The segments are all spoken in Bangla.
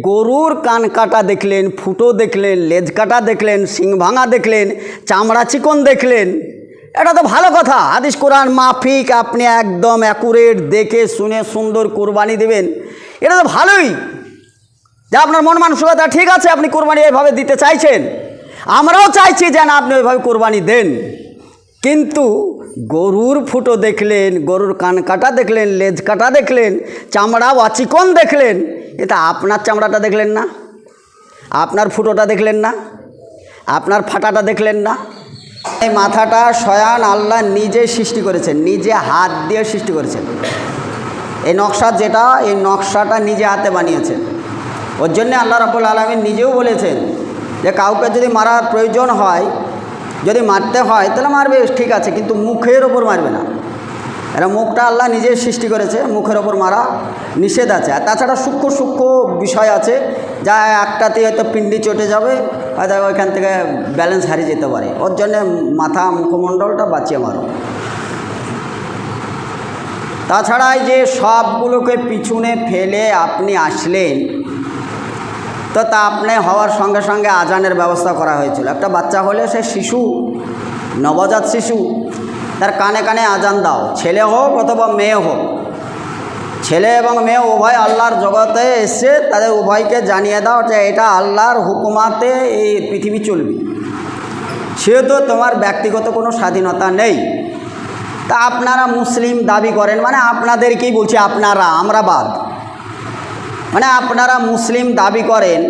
গরুর কান কাটা দেখলেন, ফুটো দেখলেন, লেজ কাটা দেখলেন, শিং ভাঙা দেখলেন, চামড়া চিকন দেখলেন। এটা তো ভালো কথা। হাদিস কোরআন মাফিক, আপনি একদম অ্যাকুরেট দেখে শুনে সুন্দর কোরবানি দেবেন। এটা তো ভালোই। যে আপনার মন মানসিকতা ঠিক আছে, আপনি কোরবানি এইভাবে দিতে চাইছেন। আমরাও চাইছি যেন আপনি ওইভাবে কোরবানি দেন। কিন্তু গরুর ফুটো দেখলেন, গরুর কান কাটা দেখলেন, লেজ কাটা দেখলেন, চামড়া ওয়াচিকন দেখলেন। এটা আপনার চামড়াটা দেখলেন না? আপনার ফুটোটা দেখলেন না? আপনার ফাটাটা দেখলেন না? এই মাথাটা স্বয়ং আল্লাহ নিজে সৃষ্টি করেছেন, নিজে হাত দিয়ে সৃষ্টি করেছেন। এই নকশা যেটা, এই নকশাটা নিজে হাতে বানিয়েছেন। ওর জন্যে আল্লাহ রাবুল আলমী নিজেও বলেছেন যে, কাউকে যদি মারার প্রয়োজন হয় যদি মারতে হয়, তাহলে মারবে, ঠিক আছে, কিন্তু মুখের ওপর মারবে না। এরা মুখটা আল্লাহ নিজে সৃষ্টি করেছে, মুখের ওপর মারা নিষেধ আছে। আর তাছাড়া সূক্ষ্ম সূক্ষ্ম বিষয় আছে, যা একটাতে হয়তো পিন্ডি চটে যাবে, হয়তো ওইখান থেকে ব্যালেন্স হারিয়ে যেতে পারে। ওর জন্যে মাথা মুখমণ্ডলটা বাঁচিয়ে মারো। তাছাড়া যে সবগুলোকে পিছনে ফেলে আপনি আসলেন তো তা আপনি হওয়ার সঙ্গে সঙ্গে আজানের ব্যবস্থা করা হয়েছিল। একটা বাচ্চা হলে সে শিশু, নবজাত শিশু, তার কানে কানে আজান দাও। ছেলে হোক অথবা মেয়ে হোক। ছেলে এবং মেয়ে উভয় আল্লাহর জগতে এসছে তাদের উভয়কে জানিয়ে দাও যে এটা আল্লাহর হুকুমাতে এই পৃথিবী চলবে। সেহেতু তোমার ব্যক্তিগত কোনো স্বাধীনতা নেই। তা আপনারা মুসলিম দাবি করেন মানে আপনাদেরকেই বলছি, আপনারা আমরা বাদ মানে আপনারা মুসলিম দাবি করেন,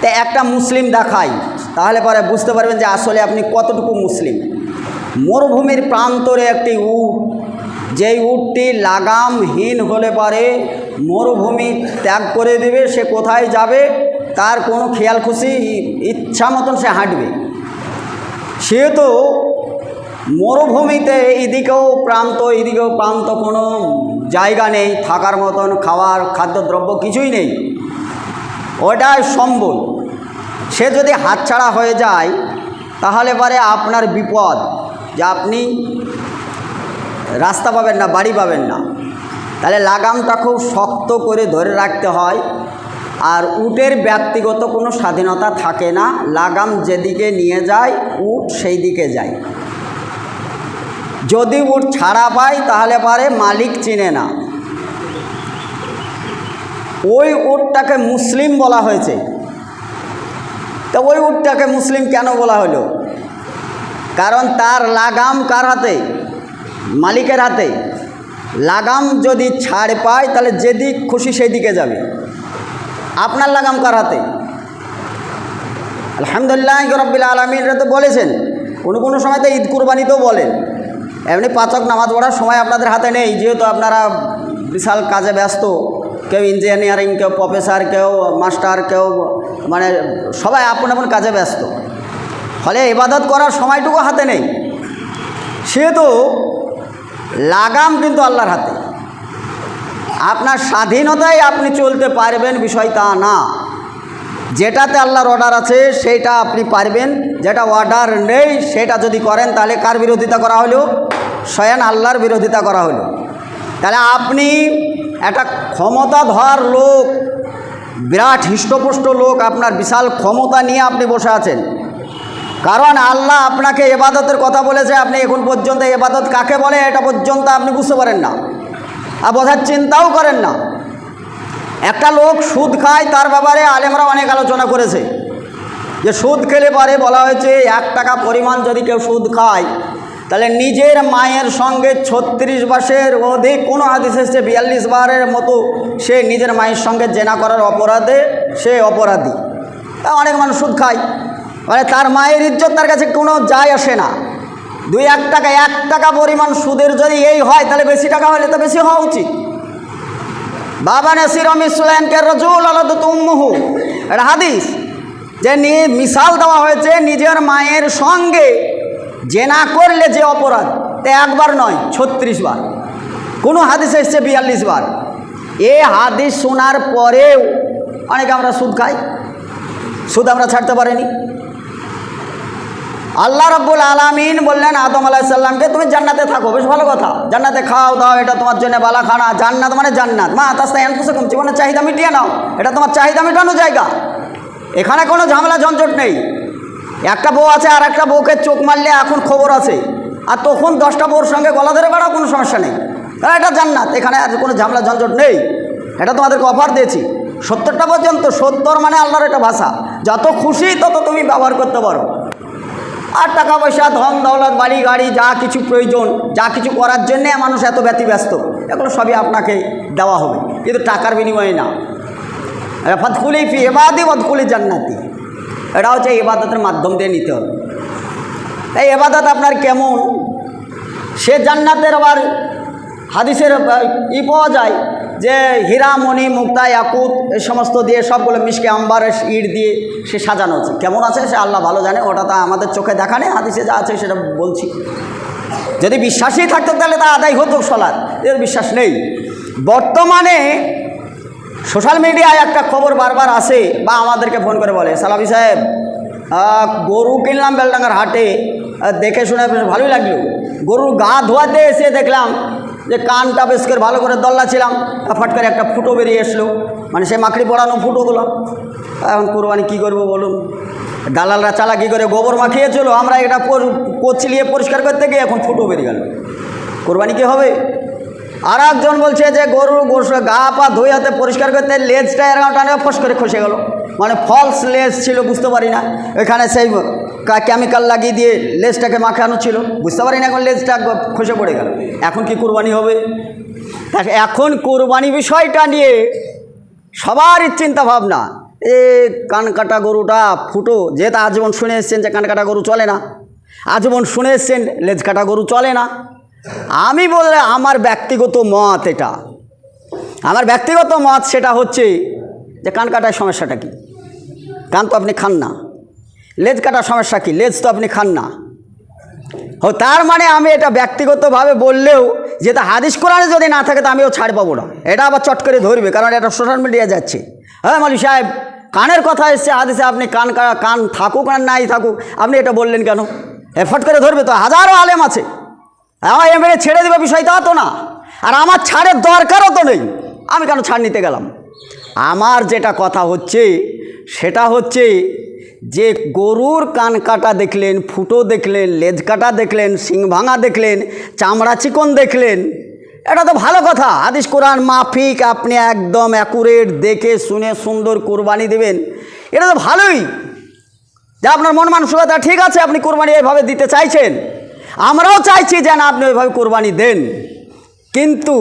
তা একটা মুসলিম দেখাই, তাহলে পরে বুঝতে পারবেন যে আসলে আপনি কতটুকু মুসলিম। মরুভূমির প্রান্তরে একটি উট, যেই উটটি লাগামহীন হলে পারে মরুভূমি ত্যাগ করে দেবে, সে কোথায় যাবে, তার কোনো খেয়াল খুশি ইচ্ছা মতন সে হাঁটবে। সেহেতু মরুভূমিতে এদিকেও প্রান্ত এদিকেও প্রান্ত, কোনো জায়গা নেই, থাকার মতন খাওয়ার খাদ্যদ্রব্য কিছুই নেই। ওটাই সম্বল। সে যদি হাতছাড়া হয়ে যায়, তাহলে পরে আপনার বিপদ যে আপনি রাস্তা পাবেন না, বাড়ি পাবেন না। তাহলে লাগামটা খুব শক্ত করে ধরে রাখতে হয়। আর উটের ব্যক্তিগত কোনো স্বাধীনতা থাকে না। লাগাম যেদিকে নিয়ে যায়, উট সেই দিকে যায়। যদি উট ছাড়া পায়, তাহলে পারে মালিক চিনে না। ওই উটটাকে মুসলিম বলা হয়েছে। তো ওই উটটাকে মুসলিম কেন বলা হলো? কারণ তার লাগাম কার হাতে? মালিকের হাতে। লাগাম যদি ছাড় পায়, তাহলে যেদিক খুশি সেই দিকে যাবে। আপনার লাগাম কার হাতে? আলহামদুলিল্লাহ, রব্বিল আলমিনরা তো বলেছেন। কোনো কোনো সময় তো ঈদ কুরবানিতেও বলেন। এমনি পাচক নামাজ পড়ার সময় আপনাদের হাতে নেই, যেহেতু আপনারা বিশাল কাজে ব্যস্ত। কেউ ইঞ্জিনিয়ারিং কেউ প্রফেসর কেউ মাস্টার কেউ মানে সবাই আপন আপন কাজে ব্যস্ত। ফলে ইবাদত করার সময়টুকু হাতে নেই। সেহেতু লাগাম কিন্তু আল্লাহর হাতে। আপনার স্বাধীনতায় আপনি চলতে পারবেন, বিষয় তা না। যেটাতে আল্লাহর অর্ডার আছে সেটা আপনি পারবেন। যেটা অর্ডার নেই, সেটা যদি করেন, তাহলে কার বিরোধিতা করা হলো? স্বয়ং আল্লাহর বিরোধিতা করা হলো। তাহলে আপনি একটা ক্ষমতাধর লোক, বিরাট হৃষ্টপুষ্ট লোক, আপনার বিশাল ক্ষমতা নিয়ে আপনি বসে আছেন। কারণ আল্লাহ আপনাকে এবাদতের কথা বলেছে, আপনি এখন পর্যন্ত এবাদত কাকে বলে এটা পর্যন্ত আপনি বুঝতে পারেন না। আর বোঝার চিন্তাও করেন না। একটা লোক সুদ খায়, তার ব্যাপারে আলেমরা অনেক আলোচনা করেছে। যে সুদ খেলে পারে বলা হয়েছে, এক টাকা পরিমাণ যদি কেউ সুদ খায় তাহলে নিজের মায়ের সঙ্গে ছত্রিশ বাসের অধিক কোনো হাদিস এসছে, বিয়াল্লিশ বারের মতো সে নিজের মায়ের সঙ্গে জেনা করার অপরাধে, সে অপরাধী। তা অনেক মানুষ সুদ খায়। মানে তার মায়ের ইজ্জত তার কাছে কোনো যায় আসে না। দুই এক টাকা এক টাকা পরিমাণ সুদের যদি এই হয়, তাহলে বেশি টাকা হলে তো বেশি হওয়া উচিত। বাবা নাসির ইসলামকে রজুল আলাদ তুমহু এটা হাদিস। যে মিসাল দেওয়া হয়েছে নিজের মায়ের সঙ্গে জেনা করলে যে অপরাধ, তে একবার নয়, ছত্রিশ বার। কোনো হাদিস এসছে বিয়াল্লিশ বার। এ হাদিস শোনার পরেও অনেকে আমরা সুদ খাই, সুদ আমরা ছাড়তে পারিনি। আল্লাহ রব্বুল আলামিন বললেন, আদম আলাইসাল্লামকে তুমি জান্নাতে থাকো, বেশ ভালো কথা। জান্নাতে খাও, দাও, এটা তোমার জন্য বালা খানা জান্নাত মানে জান্নাত। মা তাস্তা এনফুসে কম জীবনের চাহিদা মিটিয়ে নাও। এটা তোমার চাহিদা মেটানো জায়গা। এখানে কোনো ঝামেলা, ঝঞ্ঝট নেই। একটা বউ আছে আর একটা বউকে চোখ মারলে এখন খবর আছে। আর তখন দশটা বউর সঙ্গে গলা ধরে বেড়াও, কোনো সমস্যা নেই। এটা জান্নাত, এখানে আর কোনো ঝামেলা, ঝঞ্ঝট নেই। এটা তোমাদেরকে অফার দিয়েছি। সত্তরটা পর্যন্ত, সত্তর মানে আল্লাহর একটা ভাষা। যত খুশি তত তুমি ব্যবহার করতে পারো। আর টাকা পয়সা, ধন, দৌলত, বাড়ি, গাড়ি, যা কিছু প্রয়োজন, যা কিছু করার জন্যে মানুষ এত ব্যতিব্যস্ত। এগুলো সবই আপনাকে দেওয়া হবে। কিন্তু টাকার বিনিময়ে না। ফতকুলি ফি এবাদি ফতকুলি জান্নাতি। এটা হচ্ছে এবাদতের মাধ্যম দিয়ে নিতে হবে। এই এবাদত আপনার কেমন? সে জান্নাতের আবার হাদিসের ই পাওয়া যায় যে হীরা, মণি, মুক্তা, ইয়াকুত এই সমস্ত দিয়ে সবগুলো মিশকে আম্বারের ইট দিয়ে সে সাজানো আছে কেমন আছে? সে আল্লাহ ভালো জানে, ওটা তা আমাদের চোখে দেখা নেই, হাদিসে যা আছে সেটা বলছি। যদি বিশ্বাসই থাকতো তাহলে তা আদায় হতো সলাৎ, এর বিশ্বাস নেই। বর্তমানে সোশ্যাল মিডিয়ায় একটা খবর বারবার আসে বা আমাদেরকে ফোন করে বলে সালাবি সাহেব গরু কিনলাম বেলডাঙ্গার হাটে দেখে শুনে বেশ ভালোই লাগল। গরুর গা ধোয়াতে এসে দেখলাম যে কানটা বেশ করে ভালো করে দল্লা ছিলাম ফট করে একটা ফুটো বেরিয়ে এসলো। মানে সে মাকড়ি পড়ানো ফুটোগুলো এখন কোরবানি কী করব বলুন? দালালরা চালাকি করে গোবর মাখিয়ে মাখিয়েছিল আমরা এটা পচিলিয়ে পরিষ্কার করতে গিয়ে এখন ফুটো বেরিয়ে গেল। কোরবানি কি হবে? আর একজন বলছে যে গরুর গোস গা পা ধুয়ে হাতে পরিষ্কার করতে লেজটা এরকম টানে ফস করে খসে গেল। মানে ফলস লেজ ছিল, বুঝতে পারি না। এখানে সেই কেমিক্যাল লাগিয়ে দিয়ে লেজটাকে মাখানো ছিল। বুঝতে পারি না এখন লেজটা খসে পড়ে গেল। এখন কি কুরবানি হবে? এখন কুরবানি বিষয়টা নিয়ে সবারই চিন্তা ভাবনা। এ কান কাটা গরুটা ফুটো, যেহেতু আজীবন শুনে এসছেন যে কান কাটা গরু চলে না। আজীবন শুনে এসছেন, লেজ কাটা গরু চলে না। আমি বললে আমার ব্যক্তিগত মত এটা। আমার ব্যক্তিগত মত সেটা হচ্ছে যে কান কাটার সমস্যাটা কি? কান তো আপনি খান না। লেজ কাটার সমস্যা কি? লেজ তো আপনি খান না। ও তার মানে আমি এটা ব্যক্তিগতভাবে বললেও যেটা হাদিস কোরআনে যদি না থাকে তো আমিও ছাড় পাবো না। এটা আবার চট করে ধরবে কারণ এটা সোশ্যাল মিডিয়া যাচ্ছে। হ্যাঁ মালি সাহেব, কানের কথা এসছে হাদিসে আপনি কান কান থাকুক আর নাই থাকুক, আপনি এটা বললেন কেন? এফট করে ধরবে তো, হাজারো আলেম আছে। আমার এমএলএ, ছেড়ে দেবে বিষয়টা তো না। আর আমার ছাড়ের দরকারও তো নেই। আমি কেন ছাড় নিতে গেলাম? আমার যেটা কথা হচ্ছে, সেটা হচ্ছে যে গরুর কান কাটা দেখলেন, ফুটো দেখলেন, লেজ কাটা দেখলেন, শিং ভাঙা দেখলেন, চামড়া চিকন দেখলেন, এটা তো ভালো কথা। হাদিস কোরআন মাফিক, আপনি একদম অ্যাকুরেট দেখে শুনে সুন্দর কোরবানি দেবেন। এটা তো ভালোই। যে আপনার মন মানসিকতা ঠিক আছে, আপনি কোরবানি এইভাবে দিতে চাইছেন। আমরাও চাইছি যেন আপনি ওইভাবে কোরবানি দেন। কিন্তু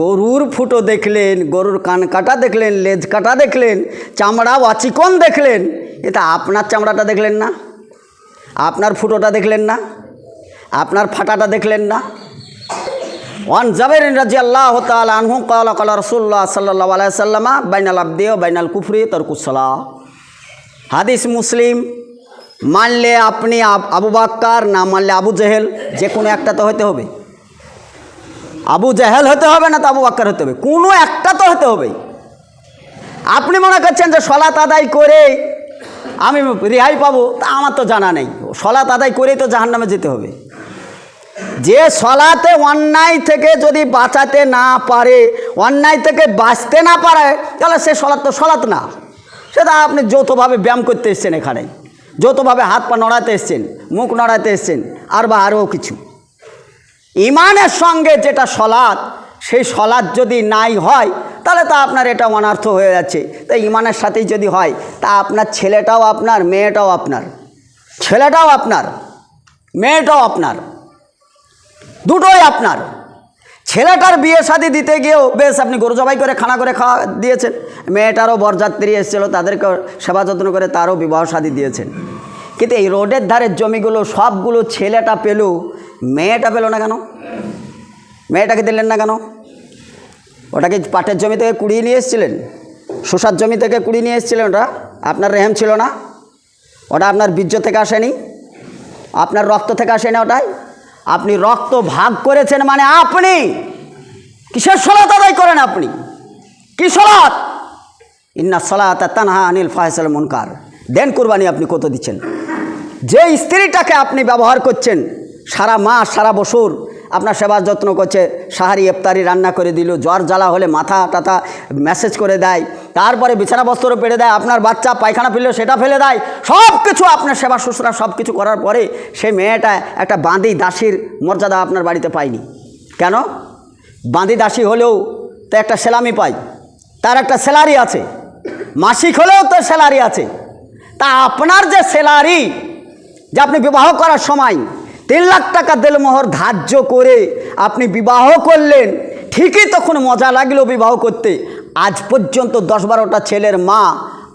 গরুর ফুটো দেখলেন, গরুর কান কাটা দেখলেন, লেজ কাটা দেখলেন, চামড়া অচিকন দেখলেন, এটা আপনার চামড়াটা দেখলেন না, আপনার ফুটোটা দেখলেন না, আপনার ফাটাটা দেখলেন না। ওয়ান জাবের রাজি আল্লাহ তাল আনহু কালা কালা রসুল্লাহ সাল্লাহ আলাইসাল্লামা বাইনাল আব্দে বাইনাল কুফরি তরকুসলা হাদিস মুসলিম। মানলে আপনি আব- বাক্কার, না মানলে আবু জেহেল, যে কোনো একটা তো হতে হবে। আবু জেহেল হতে হবে না তো আবু বাক্কার হতে হবে? কোনো একটা তো হতে হবে। আপনি মনে করছেন যে সলাত আদায় করে আমি রেহাই পাবো? তা আমার তো জানা নেই। সলাত আদায় করেই তো জাহান্নামে যেতে হবে। যে সলাতে অন্যায় থেকে যদি বাঁচাতে না পারে, অন্যায় থেকে বাঁচতে না পারে, তাহলে সে সলাৎ তো সলাৎ না। সেটা আপনি যৌথভাবে ব্যায়াম করতে এসছেন এখানে। যৌথভাবে হাত পা নড়াতে এসছেন, মুখ নড়াতে এসছেন, আর বা আরও কিছু। ইমানের সঙ্গে যেটা সলাদ সেই সলাদ যদি নাই হয়, তাহলে তা আপনার এটা অনার্থ হয়ে যাচ্ছে। তাই ইমানের সাথেই যদি হয়, তা আপনার ছেলেটাও আপনার, মেয়েটাও আপনার। ছেলেটাও আপনার, মেয়েটাও আপনার। দুটোই আপনার। ছেলেটার বিয়ে শাদি দিতে গিয়েও বেশ আপনি গরু জবাই করে খানা করে খাওয়া দিয়েছেন। মেয়েটারও বরযাত্রী এসেছিল তাদেরকে সেবা যত্ন করে তারও বিবাহ শাদি দিয়েছেন। কিন্তু এই রোডের ধারের জমিগুলো সবগুলো ছেলেটা পেল, মেয়েটা পেল না কেন? মেয়েটাকে দিলেন না কেন? ওটাকে পাটের জমি থেকে কুড়িয়ে নিয়ে এসেছিলেন? শোষার জমি থেকে কুড়িয়ে নিয়ে এসেছিলেন ওটা? আপনার রেহেম ছিল না? ওটা আপনার বীর্য থেকে আসেনি? আপনার রক্ত থেকে আসেনি ওটাই আপনি রক্ত ভাগ করেছেন মানে আপনি। কিসের সলাত আদায় করেন আপনি? কি সলাত ইন্না সলাত তানহা আনিল ফাহসাল মুনকার। দেন কুরবানি আপনি কত দিচ্ছেন? যে স্ত্রীটাকে আপনি ব্যবহার করছেন, সারা মাস, সারা বছর আপনার সেবার যত্ন করছে, সাহারি ইফতারি রান্না করে দিল, জ্বর জ্বালা হলে মাথা টাথা মেসেজ করে দেয়, তারপরে বিছানা বস্ত্র পেড়ে দেয়, আপনার বাচ্চা পায়খানা ফেললে, সেটা ফেলে দেয় সব কিছু আপনার সেবা শুশ্রূষা সব কিছু করার পরে সে মেয়েটা একটা বাঁধি দাসীর মর্যাদা আপনার বাড়িতে পায়নি। কেন? বাঁধি দাসী হলেও তো একটা সেলামি পায়, তার একটা স্যালারি আছে, মাসিক হলেও তো স্যালারি আছে, তা আপনার যে স্যালারি যে আপনি বিবাহ করার সময় তিন লাখ টাকা দেলমোহর ধার্য করে আপনি বিবাহ করলেন, ঠিকই তখন মজা লাগল বিবাহ করতে। আজ পর্যন্ত দশ বারোটা ছেলের মা,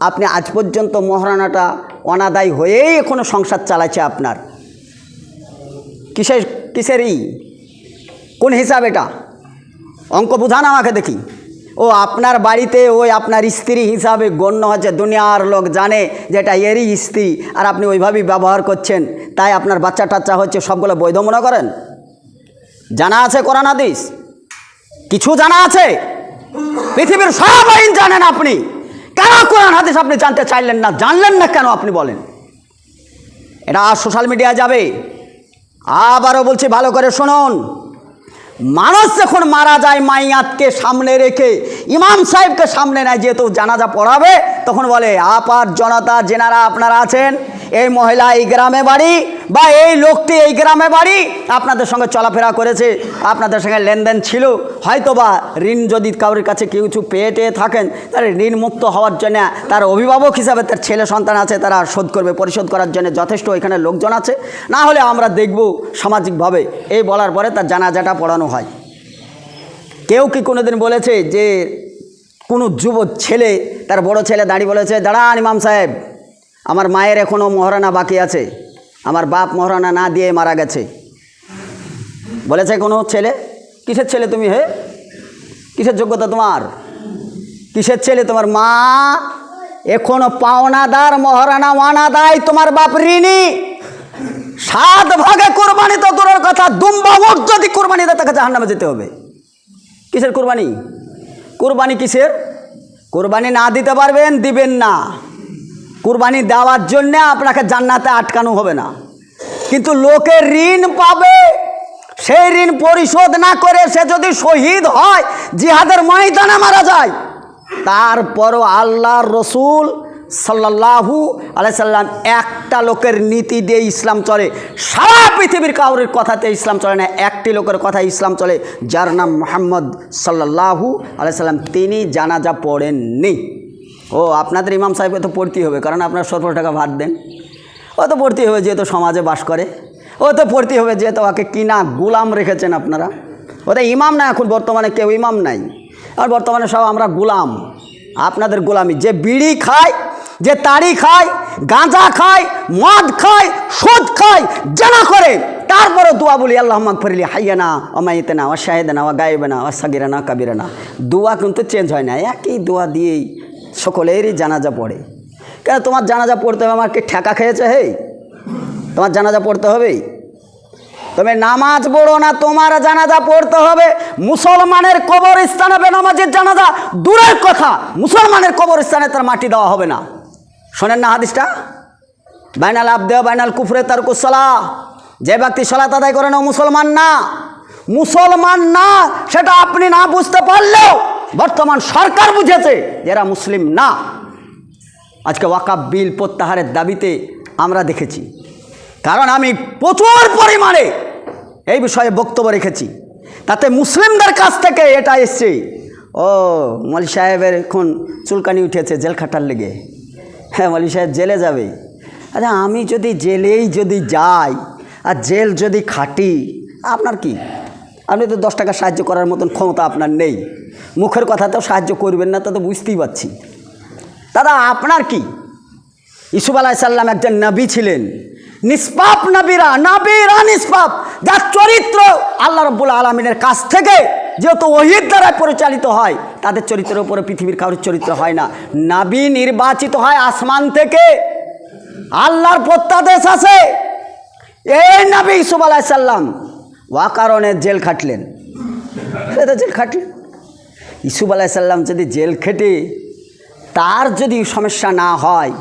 আপনি আজ পর্যন্ত মহারানাটা অনাদায় হয়েই এখনও সংসার চালাচ্ছে আপনার। কিসের, কিসেরই? কোন হিসাব এটা? অঙ্ক বুঝান আমাকে দেখি। ও আপনার বাড়িতে ওই আপনার স্ত্রী হিসাবে গণ্য হচ্ছে। দুনিয়ার লোক জানে যে এটা এরই স্ত্রী, আর আপনি ওইভাবেই ব্যবহার করছেন। তাই আপনার বাচ্চা টাচ্চা হচ্ছে সবগুলো বৈধ মনে করেন? জানা আছে কোরআন, হাদিস? কিছু জানা আছে? পৃথিবীর সব আইন জানেন আপনি। কেন কোরআন, হাদিস আপনি জানতে চাইলেন না? জানলেন না কেন আপনি বলেন? এটা সোশ্যাল মিডিয়ায় যাবে। আবারও বলছি, ভালো করে শুনুন। মানুষ যখন মারা যায় মাইয়াতকে সামনে রেখে, ইমাম সাহেবকে সামনে নেয়, যেহেতু জানাজা পড়াবে, তখন বলে, আপার জনতা যেনারা আপনারা আছেন, এই মহিলা এই গ্রামে বাড়ি, বা এই লোকটি এই গ্রামে বাড়ি, আপনাদের সঙ্গে চলাফেরা করেছে, আপনাদের সঙ্গে লেনদেন ছিল হয়তো বা ঋণ যদি কারোর কাছে কেউ কিছু পেয়ে টেয়ে থাকেন, তাহলে ঋণ মুক্ত হওয়ার জন্য তার অভিভাবক হিসাবে তার ছেলে সন্তান আছে, তারা শোধ করবে, পরিশোধ করার জন্য যথেষ্ট এখানে লোকজন আছে। না হলে আমরা দেখব সামাজিকভাবে, এই বলার পরে তার জানাজাটা পড়ানো হয়। কেউ কি কোনোদিন বলেছে যে কোনো যুব ছেলে, তার বড় ছেলে দাঁড়িয়ে বলেছে, দাঁড়ান ইমাম সাহেব, আমার মায়ের এখনও মহারানা বাকি আছে। আমার বাপ মহারানা না দিয়ে মারা গেছে। বলেছে কোনো ছেলে? কিসের ছেলে তুমি হে? কিসের যোগ্যতা তোমার? কিসের ছেলে তোমার মা? এখনও পাওনাদার, মহারানা ওয়ানাদায় তোমার বাপ ঋণী। সাত ভাগে কোরবানি তো দূরের কথা দুম্বা যদি কোরবানি দেয় তাকে জাহান্নামে যেতে হবে। কিসের কোরবানি? কোরবানি কিসের? কোরবানি না দিতে পারবেন, দিবেন না। কোরবানি দেওয়ার জন্যে আপনাকে জান্নাতে আটকানো হবে না। কিন্তু লোকে ঋণ পাবে, সেই ঋণ পরিশোধ না করে সে যদি শহীদ হয়, জিহাদের ময়দানে মারা যায়, তারপরও আল্লাহর রসুল সাল্লাহু আলাইসাল্লাম একটা লোকের নীতি দিয়ে ইসলাম চলে। সারা পৃথিবীর কাউরের কথাতে ইসলাম চলে না, একটি লোকের কথা ইসলাম চলে। যার নাম মোহাম্মদ সাল্লাহু আলাইসাল্লাম তিনি জানাজা পড়েননি। ও, আপনাদের ইমাম সাহেবকে তো পড়তেই হবে, কারণ আপনার সতেরো টাকা ভাত দেন। ও তো পড়তেই হবে, যেহেতু সমাজে বাস করে। ও তো পড়তেই হবে, যেহেতু ওকে কিনা গুলাম রেখেছেন আপনারা। ওটা ইমাম না, এখন বর্তমানে কেউ ইমাম নাই। আর বর্তমানে সব আমরা গুলাম। আপনাদের গোলামি, যে বিড়ি খায় যে তাড়ি খায়, গাঁজা খায়, মদ খায়, সুদ খায়, জানা করে তারপরে দোয়া বলি, আল্লাহ মাকফরিলি হাইয়া না ও শাহেদে না ও গায়েবে না ও সাগিরা না কাবিরা না দোয়া কিন্তু চেঞ্জ হয় না, একই দোয়া দিয়েই সকলেরই জানাজা পড়ে। কেন তোমার জানাজা পড়তে হবে আমার কি ঠেকা খেয়েছে হে তোমার জানাজা পড়তে হবেই তবে নামাজ পড়ো না, তোমার জানাজা পড়তে হবে। মুসলমানের কবরস্থানে বেনামাজের জানাজা, দূরের কথা, মুসলমানের কবরস্থানে তার মাটি দেওয়া হবে না। শোনেন না হাদিসটা? বাইনাল আবদেহ বাইনাল কুফরে তার কুসলা যে ব্যক্তি সলাত আদায় করে না মুসলমান না। মুসলমান না, সেটা আপনি না বুঝতে পারলেও বর্তমান সরকার বুঝেছে যারা মুসলিম না। আজকে ওয়াকাব বিল প্রত্যাহারের দাবিতে আমরা দেখেছি। কারণ আমি প্রচুর পরিমাণে এই বিষয়ে বক্তব্য রেখেছি। তাতে মুসলিমদের কাছ থেকে এটা এসছে। ও মলি সাহেবের এখন চুলকানি উঠেছে জেল খাটার লেগে। হ্যাঁ মলি সাহেব, জেলে যাবে। আচ্ছা আমি যদি জেলেই যদি যাই আর জেল যদি খাটি, আপনার কি? আপনি তো দশ টাকা সাহায্য করার মতন ক্ষমতা আপনার নেই। মুখের কথাতেও সাহায্য করবেন না, তা তো বুঝতেই পারছি। দাদা, আপনার কি? ইসুফ আলাইসাল্লাম একজন নবী ছিলেন। নিষ্পাপ নবীরা নবীরা নিষ্পাপ। যার চরিত্র আল্লাহ রব্বুল আলমিনের কাছ থেকে যেহেতু ওহির দ্বারা পরিচালিত হয়, তাদের চরিত্রের উপরে পৃথিবীর কারোর চরিত্র হয় না। নাবি নির্বাচিত হয় আসমান থেকে, আল্লাহর প্রত্যাদেশ আছে। এই নবী ইসুফ আলাইসাল্লাম ওয়া কারণে জেল খাটলেন। জেল খাটলেন ইসুফ আলাইসাল্লাম যদি জেল খেটে, তার যদি সমস্যা না হয়,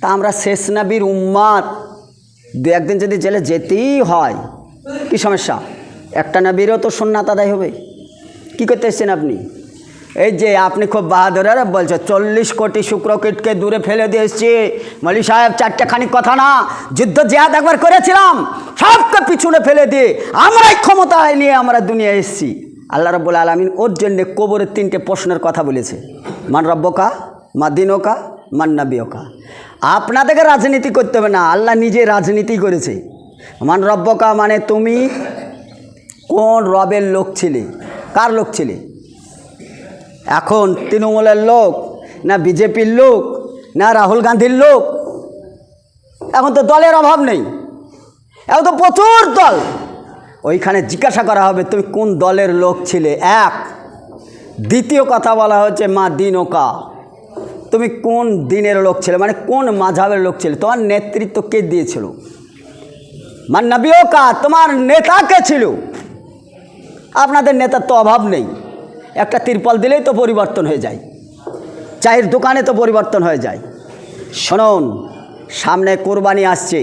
তা আমরা শেষ নবীর উম্মাদ দু একদিন যদি জেলে যেতেই হয়, কি সমস্যা? একটা না বেরো তো সোননাথ আদায় হবে। কি করতে এসছেন আপনি? এই যে আপনি খুব বাহাদুর, আরে বলছে, চল্লিশ কোটি শুক্রকীটকে দূরে ফেলে দিয়ে এসছি। মলি সাহেব চারটে খানিক কথা না, যুদ্ধ জেহাদ একবার করেছিলাম, সবকে পিছনে ফেলে দিয়ে আমরাই ক্ষমতায় নিয়ে আমরা দুনিয়া এসেছি। আল্লাহ রব্বুল আলমিন ওর জন্যে কবরের তিনটে প্রশ্নের কথা বলেছে। মান রব্বকা মা দিনকা, মান নাবিয়কা। আপনাদেরকে রাজনীতি করতে হবে না, আল্লাহ নিজে রাজনীতি করেছে। মান রব্বকা মানে তুমি কোন রবের লোক ছিলে? কার লোক ছিলে? এখন তৃণমূলের লোক, না বিজেপির লোক, না রাহুল গান্ধীর লোক? এখন তো দলের অভাব নেই। এখন তো প্রচুর দল। ওইখানে জিজ্ঞাসা করা হবে, তুমি কোন দলের লোক ছিলে? এক। দ্বিতীয় কথা বলা হচ্ছে মা দিনকা। তুমি কোন দিনের লোক ছিলে? মানে কোন মাঝাবের লোক ছিলে? তোমার নেতৃত্ব কে দিয়েছিল? মান নবিয়কা তোমার নেতা কে ছিল? আপনাদের নেতার তো অভাব নেই। একটা তিরপল দিলেই তো পরিবর্তন হয়ে যায়। চায়ের দোকানে তো পরিবর্তন হয়ে যায়। শুনুন, সামনে কোরবানি আসছে।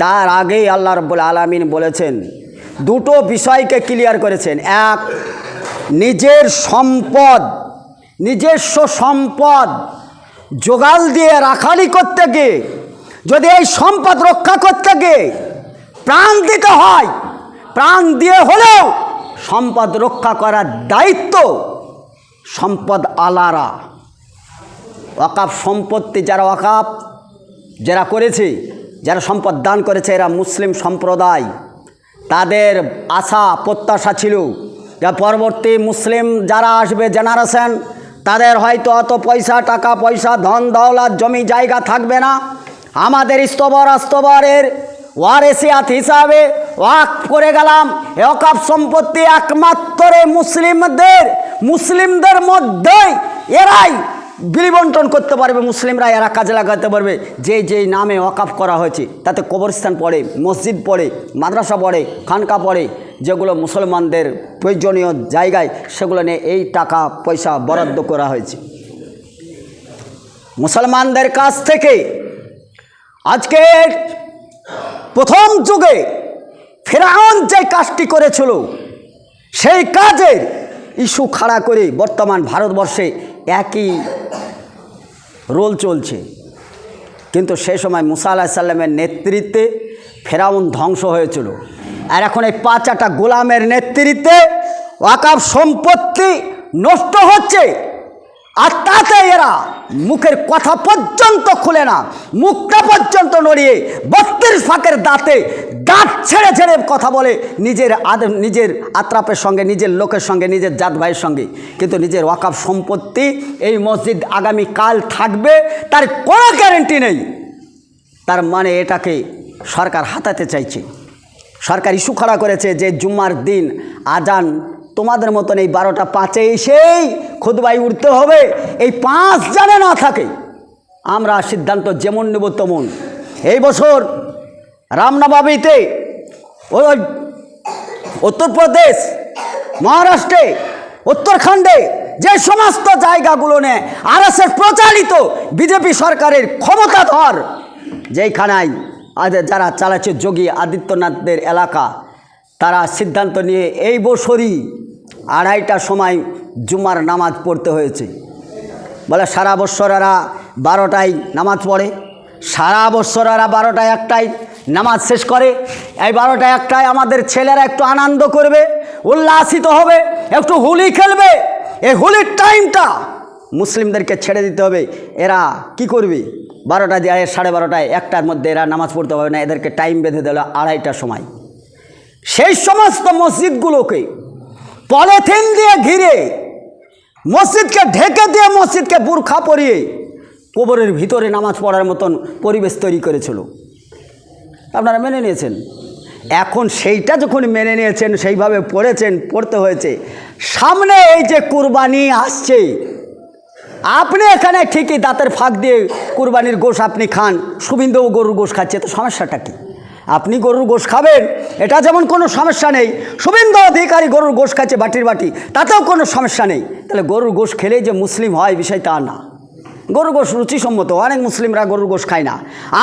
তার আগেই আল্লাহ রব্বুল আলমিন বলেছেন, দুটো বিষয়কে ক্লিয়ার করেছেন। এক, নিজের সম্পদ, নিজস্ব সম্পদ জোগাল দিয়ে রাখালি করতে গিয়ে, যদি এই সম্পদ রক্ষা করতে গিয়ে প্রাণ দিতে হয়, প্রাণ দিয়ে হলেও সম্পদ রক্ষা করার দায়িত্ব সম্পদ আলারা। ওয়াকাপ সম্পত্তি যারা ওয়াকাপ যারা করেছে, যারা সম্পদ দান করেছে, এরা মুসলিম সম্প্রদায়। তাদের আশা, প্রত্যাশা ছিল যা পরবর্তী মুসলিম যারা আসবে জেনারেশন তাদের হয়তো অত পয়সা, টাকা, পয়সা, ধন, দৌলত, জমি, জায়গা থাকবে না। আমাদের স্তবর স্তবরের ওয়ারেসিয়াত হিসাবে ওয়াক করে গেলাম। ওয়াকাফ সম্পত্তি একমাত্র মুসলিমদের মুসলিমদের মধ্যেই এরাই বিলি বন্টন করতে পারবে, মুসলিমরা এরা কাজে লাগাতে পারবে। যে যেই নামে ওয়াকাফ করা হয়েছে, তাতে কবরস্থান পড়ে, মসজিদ পড়ে, মাদ্রাসা পড়ে, খানকা পড়ে, যেগুলো মুসলমানদের প্রয়োজনীয় জায়গায়, সেগুলো নিয়ে এই টাকা, পয়সা বরাদ্দ করা হয়েছে। মুসলমানদের কাছ থেকে আজকে প্রথম যুগে ফেরাউন যে কাজটি করেছিল, সেই কাজের ইস্যু খাড়া করে বর্তমান ভারতবর্ষে একই রোল চলছে। কিন্তু সে সময় মুসা আলাহিসাল্লামের নেতৃত্বে ফেরাউন ধ্বংস হয়েছিল। আর এখন এই পাঁচাটা গোলামের নেতৃত্বে ওয়াকাব সম্পত্তি নষ্ট হচ্ছে। আর তাতে এরা মুখের কথা পর্যন্ত খুলে না, মুখটা পর্যন্ত নড়িয়ে বত্রিশ ফাঁকের দাঁতে দাঁত ছেড়ে ছেড়ে কথা বলে নিজের আদ নিজের আত্রাপের সঙ্গে, নিজের লোকের সঙ্গে, নিজের জাত ভাইয়ের সঙ্গে। কিন্তু নিজের ওয়াকাব সম্পত্তি এই মসজিদ আগামী কাল থাকবে, তার কোনো গ্যারেন্টি নেই। তার মানে এটাকে সরকার হাতাতে চাইছে। সরকার ইস্যু খাড়া করেছে যে জুম্মার দিন আজান তোমাদের মতন এই বারোটা পাঁচে এসেই খুদবাই উঠতে হবে। এই পাঁচ জানে না থাকে। আমরা সিদ্ধান্ত যেমন নেব তেমন। এই বছর রামনবাবিতে ওই উত্তরপ্রদেশ, মহারাষ্ট্রে, উত্তরাখণ্ডে যে সমস্ত জায়গাগুলো নেয় আর প্রচালিত বিজেপি সরকারের ক্ষমতাধর যেইখানায় আজ যারা চালাচ্ছে যোগী আদিত্যনাথদের এলাকা, তারা সিদ্ধান্ত নিয়ে এই বছরই আড়াইটার সময় জুমার নামাজ পড়তে হয়েছে। বলে, সারা বৎসর এরা বারোটায় নামাজ পড়ে, সারা বৎসর এরা বারোটায় একটাই নামাজ শেষ করে, এই বারোটায় একটায় আমাদের ছেলেরা একটু আনন্দ করবে, উল্লাসিত হবে, একটু হোলি খেলবে। এই হোলির টাইমটা মুসলিমদেরকে ছেড়ে দিতে হবে। এরা কি করবে? বারোটা দিয়ে সাড়ে বারোটায় একটার মধ্যে এরা নামাজ পড়তে হবে না। এদেরকে টাইম বেঁধে দিল আড়াইটার সময়। সেই সমস্ত মসজিদগুলোকে পলিথিন দিয়ে ঘিরে, মসজিদকে ঢেকে দিয়ে মসজিদকে বুরখা পরিয়ে কবরের ভিতরে নামাজ পড়ার মতন পরিবেশ তৈরি করেছিল। আপনারা মেনে নিয়েছেন? এখন সেইটা যখন মেনে নিয়েছেন, সেইভাবে পড়েছেন, পড়তে হয়েছে। সামনে এই যে কুরবানি আসছে, আপনি এখানে ঠিকই দাঁতের ফাঁক দিয়ে কুরবানির গোশ আপনি খান শুভিন্দও গরুর গোশ খাচ্ছে তো সমস্যাটা কী? আপনি গরুর গোশ খাবেন? এটা যেমন কোনো সমস্যা নেই। শুভেন্দু অধিকারী গরুর গোশ খাচ্ছে বাটির বাটি, তাতেও কোনো সমস্যা নেই। তাহলে গরুর গোশ খেলেই যে মুসলিম হয়, বিষয় তা না। গরুর গোশ রুচিসম্মত, অনেক মুসলিমরা গরুর গোশ খায় না।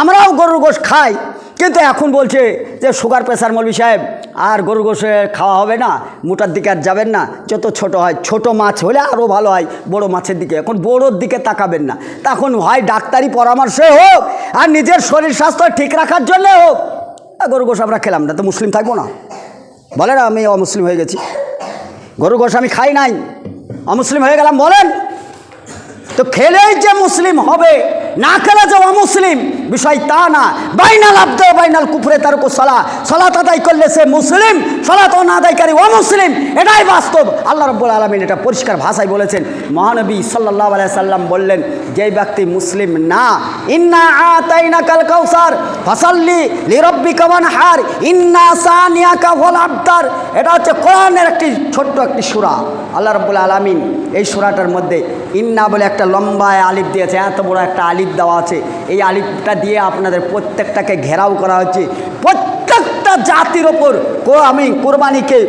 আমরাও গরুর গোশ খাই, কিন্তু এখন বলছে যে সুগার প্রেশার মৌলবি সাহেব, আর গরুর গোশে খাওয়া হবে না, মোটার দিকে আর যাবেন না। যত ছোট হয়, ছোট মাছ হলে আরও ভালো হয়, বড় মাছের দিকে। এখন বড়োর দিকে তাকাবেন না। তখন হয় ডাক্তারি পরামর্শে হোক, আর নিজের শরীর স্বাস্থ্য ঠিক রাখার জন্যে হোক। গরুর গোশ আমরা খেলাম না তো মুসলিম থাকব না। বলে না, আমি অমুসলিম হয়ে গেছি। গরু গোশ আমি খাই নাই, অমুসলিম হয়ে গেলাম, বলেন। তো খেলেই যে মুসলিম হবে না খেলে যে অমুসলিম, বিষয় তা না। বাইনাল আব্দ, বাইনাল কুফরে তার সলা। সলাত আদায় করলে সে মুসলিম, সলাত আদায়কারী অমুসলিম, এটাই বাস্তব। আল্লাহ রব্বুল আলমিন এটা পরিষ্কার ভাষায় বলেছেন। মহানবী সাল্লাহ আলাই সাল্লাম বললেন, যে ব্যক্তি মুসলিম না, ইন্না আতাইনা কাল কাউসার, ফসল্লি লিরব্বি কামান হার ইন্না সানিয়া কাভল আবতার এটা হচ্ছে কোরআনের একটি ছোট্ট একটি সুরা। আল্লাহ রব্বুল আলমিন এই সুরাটার মধ্যে ইন্না বলে একটা লম্বা আলিফ দিয়েছে, এত বড় একটা আলিফ দেওয়া আছে। এই আলিফটা দিয়ে আপনাদের প্রত্যেকটাকে ঘেরাও করা হচ্ছে প্রত্যেকটা জাতির ওপর আমি কোরবানিকে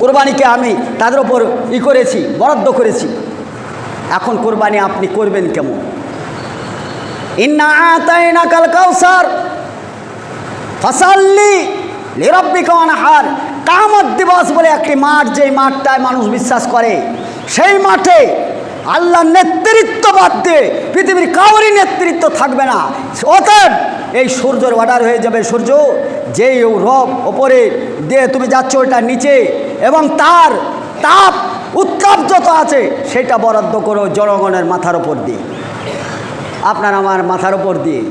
কোরবানিকে আমি তাদের ওপর ই করেছি, বরাদ্দ করেছি। এখন কোরবানি আপনি করবেন কেমন? ইন্না কাল অনহার কামত দিবস বলে একটি মাঠ, যেই মাঠটায় মানুষ বিশ্বাস করে। সেই মাঠে আল্লাহ নেতৃত্ব বাদ দিয়ে পৃথিবীর কাউরই নেতৃত্ব থাকবে না। অতএব এই সূর্যের অর্ডার হয়ে যাবে। সূর্য, যেই রব ওপরে দিয়ে তুমি যাচ্ছ ওটা নিচে এবং তার তাপ, উত্তাপ যত আছে, সেটা বরাদ্দ করো জনগণের মাথার ওপর দিয়ে। আপনার আমার মাথার ওপর দিয়ে।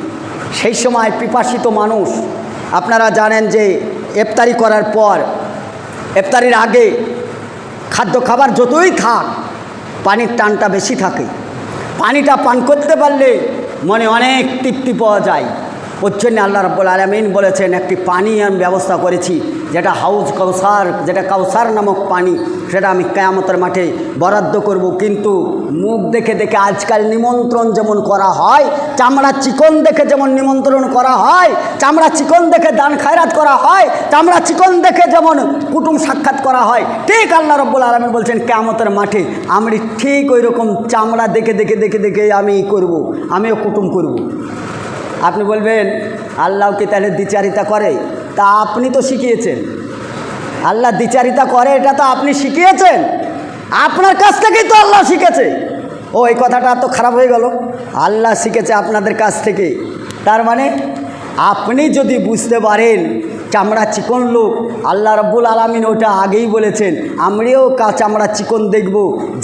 সেই সময় পিপাসিত মানুষ, আপনারা জানেন যে ইফতারি করার পর এফতারির আগে খাদ্য খাবার যতই খাক, পানির টানটা বেশি থাকে। পানিটা পান করতে পারলে মনে অনেক তৃপ্তি পাওয়া যায়। ওর জন্য আল্লাহ রব্বুল আলমিন বলেছেন, একটি পানি আমি ব্যবস্থা করেছি, যেটা হাউস কাউসার যেটা কাউসার নামক পানি, সেটা আমি কেয়ামতের মাঠে বরাদ্দ করব। কিন্তু মুখ দেখে দেখে আজকাল নিমন্ত্রণ যেমন করা হয়, চামড়া চিকন দেখে যেমন নিমন্ত্রণ করা হয়, চামড়া চিকন দেখে দান খায়রাত করা হয়, চামড়া চিকন দেখে যেমন কুটুম সাক্ষাৎ করা হয়, ঠিক আল্লাহ রব্বুল আলমিন বলছেন, কেয়ামতের মাঠে আমি ঠিক ওই রকম চামড়া দেখে দেখে দেখে দেখে আমি করব, আমিও কুটুম করব। আপনি বলবেন, আল্লাহ কি তাহলে দ্বিচারিতা করে? তা আপনি তো শিখিয়েছেন। আল্লাহ দ্বিচারিতা করে, এটা তো আপনি শিখিয়েছেন। আপনার কাছ থেকেই তো আল্লাহ শিখেছে। ও, এই কথাটা তো খারাপ হয়ে গেল। আল্লাহ শিখেছে আপনাদের কাছ থেকে তার মানে আপনি যদি বুঝতে পারেন চামড়া চিকন লোক। আল্লাহ রব্বুল আলমিন ওটা আগেই বলেছেন, আমরাও কা চামড়া চিকন দেখব,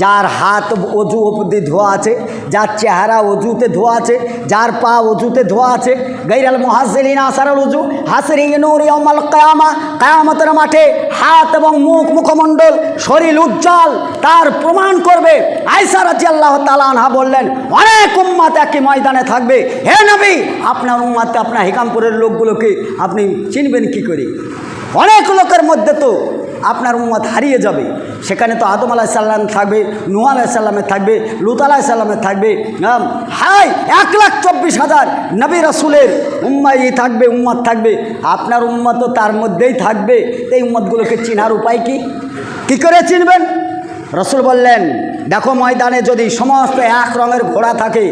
যার হাত অজু অবধি ধোয়া আছে, যার চেহারা অজুতে ধোয়া আছে, যার পা অজুতে ধোয়া আছে। গৈরাল মহাজেলিন আসারাল উজু হাসরিং নূর ইয়ামাল কায়ামা, কায়ামতের মাঠে হাত এবং মুখ মুখমণ্ডল শরীর উজ্জ্বল, তার প্রমাণ করবে আয়সা রাজি আল্লাহ তালানহা বললেন, অনেক উম্মাত একই ময়দানে থাকবে। হে নবী, আপনার উম্মাতে আপনার হিকামপুরের লোকগুলোকে আপনি চিনবেন কি করে? অনেক লোকের মধ্যে তো আপনার উম্মত হারিয়ে যাবে। সেখানে তো আদম আলাহ সাল্লাম থাকবে নুয়া আলাহ সাল্লামের থাকবে, লুত আলাহ সাল্লামের থাকবে হাই এক লাখ চব্বিশ হাজার নবী রসুলের উম্মাই থাকবে, উম্মত থাকবে। আপনার উম্মত তার মধ্যেই থাকবে। এই উম্মতগুলোকে চিনার উপায় কি? কী করে চিনবেন? রসুল বললেন, দেখো ময়দানে যদি সমস্ত এক রঙের ঘোড়া থাকে,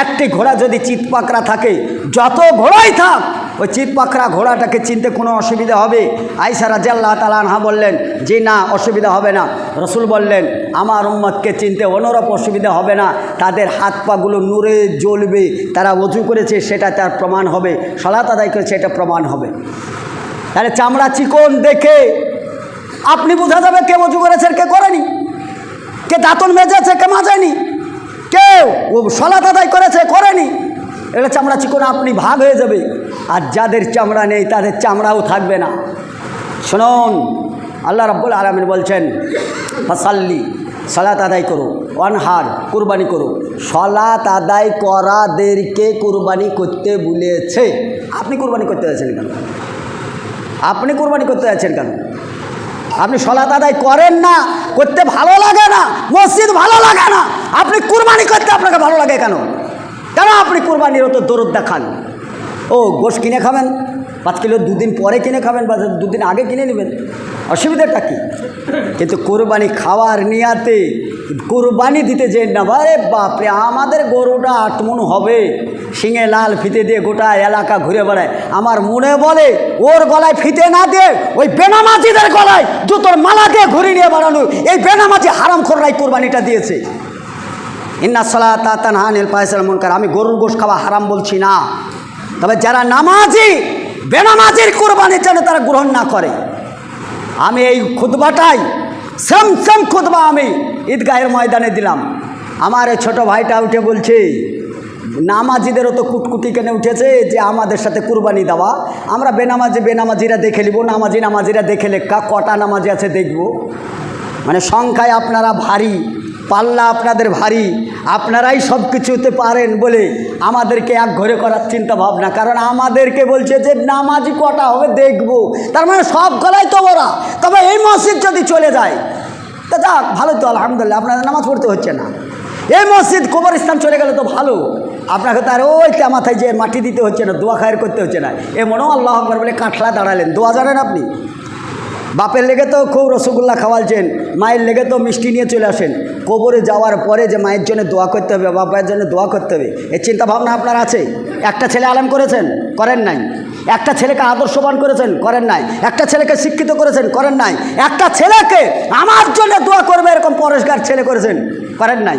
একটি ঘোড়া যদি চিৎপাকড়া থাকে, যত ঘোড়াই থাক, ওই চিৎপাকড়া ঘোড়াটাকে চিনতে কোনো অসুবিধা হবে? আইসা রাজিয়াল্লাহ তালানহা বললেন যে না, অসুবিধা হবে না। রসুল বললেন, আমার উম্মতকে চিনতে অনুরূপ অসুবিধা হবে না। তাদের হাত পাগুলো নূরে জ্বলবে, তারা অজু করেছে, সেটা তার প্রমাণ হবে। সলাত আদায় করেছে, এটা প্রমাণ হবে। তাহলে চামড়া চিকন দেখে আপনি বোঝা যাবে কে অজু করেছে কে করেনি। কে দাঁতন মেজেছে কে মাজেনি? কেউ? ও সলাত আদায় করেছে, করেনি। এটা চামড়া চিকন, আপনি ভাগ হয়ে যাবে। আর যাদের চামড়া নেই, তাদের চামড়াও থাকবে না। শুনুন, আল্লাহ রব্বুল আলমিন বলছেন, ফাসাল্লি, সলাত আদায় করো, অনহার, কুরবানি করো। সলাত আদায় করাদেরকে কুরবানি করতে বলেছে। আপনি কুরবানি করতে যাচ্ছেন কেন? আপনি কুরবানি করতে যাচ্ছেন কেন? আপনি সলাত আদায় করেন না, করতে ভালো লাগে না, মসজিদ ভালো লাগে না, আপনি কুরবানি করতে আপনাকে ভালো লাগে কেন? কেন আপনি কুরবানির তো দরদ দেখান? ও গোশ কিনে খাবেন? পাঁচ কিলো দুদিন পরে কিনে খাবেন বা দুদিন আগে কিনে নেবেন। অসুবিধাটা কি? কিন্তু কোরবানি খাওয়ার নিয়াতে কোরবানি দিতে যে না বারে বাপরে, আমাদের গরুটা আটমন হবে, শিঙে লাল ফিতে দিয়ে গোটা এলাকা ঘুরে বেড়ায়। আমার মনে বলে, ওর গলায় ফিতে না দিয়ে ওই বেনামাজিদের গলায় জুতোর মালা দিয়ে ঘুরে নিয়ে বেড়ানো এই বেনামাজি হারাম খোররাই কোরবানিটা দিয়েছে। ইন্না সালা তাতান হানিল পায়সাল মনকার। আমি গরুর গোশ খাওয়া হারাম বলছি না। তবে যারা নামাজি বেনামাজির কোরবানির জন্য তারা গ্রহণ না করে। আমি এই খুতবাটাই, সেম সেম খুতবা আমি ঈদগাহের ময়দানে দিলাম। আমার এই ছোটো ভাইটা উঠে বলছে, নামাজিদেরও তো কুটকুটি কেনে উঠেছে যে আমাদের সাথে কুরবানি দেওয়া। আমরা বেনামাজি, বেনামাজিরা দেখে নিব, নামাজি, নামাজিরা দেখে লেখা, কটা নামাজি আছে দেখব। মানে সংখ্যায় আপনারা ভারী। পাল্লা আপনাদের ভারী, আপনারাই সব কিছুতে পারেন বলে আমাদেরকে এক ঘরে করার চিন্তা ভাবনা। কারণ আমাদেরকে বলছে যে, নামাজি কটা হবে দেখব। তার মানে সব গলায় তো ওরা। তবে এই মসজিদ যদি চলে যায়, তা যাক ভালো তো, আলহামদুলিল্লাহ, আপনাদের নামাজ পড়তে হচ্ছে না। এই মসজিদ কবরস্থান চলে গেলে তো ভালো। আপনাকে তার ওই মাথায় যে মাটি দিতে হচ্ছে না, দোয়া খায়ের করতে হচ্ছে না। এ মনেও আল্লাহ আকবর বলে কাঠলা দাঁড়ালেন। দোয়া জানেন আপনি? বাপের লেগে তো খুব রসগোল্লা খাওয়ালছেন, মায়ের লেগে তো মিষ্টি নিয়ে চলে আসেন। কবরে যাওয়ার পরে যে মায়ের জন্য দোয়া করতে হবে বাবার জন্য দোয়া করতে হবে এই চিন্তা ভাবনা আপনার আছে? একটা ছেলে আলেম করেছেন, করেন নাই। একটা ছেলেকে আদর্শবান করেছেন, করেন নাই। একটা ছেলেকে শিক্ষিত করেছেন, করেন নাই। একটা ছেলেকে আমার জন্য দোয়া করবে এরকম পরিষ্কার ছেলে করেছেন, করেন নাই।